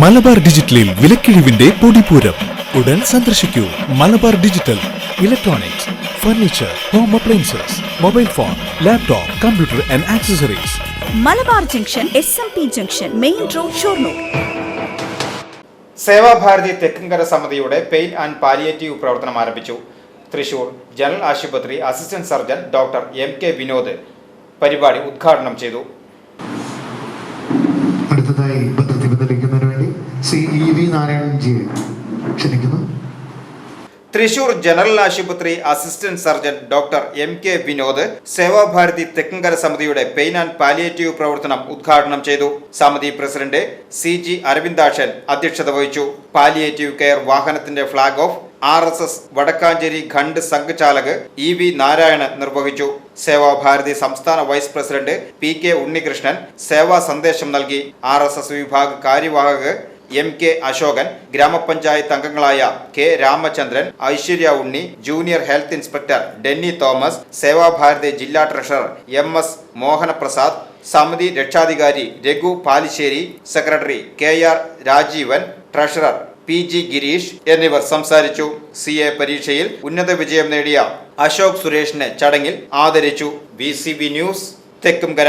മലബാർ ഡിജിറ്റലിൽ വിലക്കിഴിവിന്റെ പൊടിപൂരം. ഉടൻ സന്ദർശിക്കൂ. Malabar digital electronics furniture home appliances mobile phone laptop computer and accessories Malabar junction S M P junction main road Shoranur. Sevabharathi Thekkumkara സമിതിയുടെ pain and palliative പ്രവർത്തനം ആരംഭിച്ചു. Thrissur general ആശുപത്രി assistant surgeon doctor M K Vinod പരിപാടി ഉദ്ഘാടനം ചെയ്തു. അടുത്തതായി പദ്ധതി പിന്തുണയ്ക്കുന്നതിന് വേണ്ടി സി ഇ വി ക്ഷണിക്കുന്നു. തൃശൂർ ജനറൽ ആശുപത്രി assistant surgeon doctor M K Vinod Sevabharathi Thekkumkara സമിതിയുടെ പെയിൻ ആൻഡ് പാലിയേറ്റീവ് പ്രവർത്തനം ഉദ്ഘാടനം ചെയ്തു. സമിതി പ്രസിഡന്റ് സി ജി അരവിന്ദാക്ഷൻ അധ്യക്ഷത വഹിച്ചു. പാലിയേറ്റീവ് കെയർ വാഹനത്തിന്റെ flag off R S S Vadakkanchery Khand സംഘചാലക് ഇ വി നാരായണൻ നിർവഹിച്ചു. സേവാഭാരതി സംസ്ഥാന vice president P K Unnikrishnan സേവാ സന്ദേശം നൽകി. ആർ എസ് എസ് വിഭാഗ് കാര്യവാഹക് എം കെ അശോകൻ ഗ്രാമപഞ്ചായത്ത് അംഗങ്ങളായ K Ramachandran Aishwarya Unni junior health inspector Denny Thomas Sevabharathi ജില്ലാ ട്രഷറർ എം എസ് മോഹനപ്രസാദ് സമിതി രക്ഷാധികാരി Raghu Palissery secretary K R Rajeevan treasurer P G Girish എന്നിവർ സംസാരിച്ചു. സി എ പരീക്ഷയിൽ ഉന്നത വിജയം നേടിയ അശോക് സുരേഷിനെ ചടങ്ങിൽ ആദരിച്ചു. B news Thekkumkara.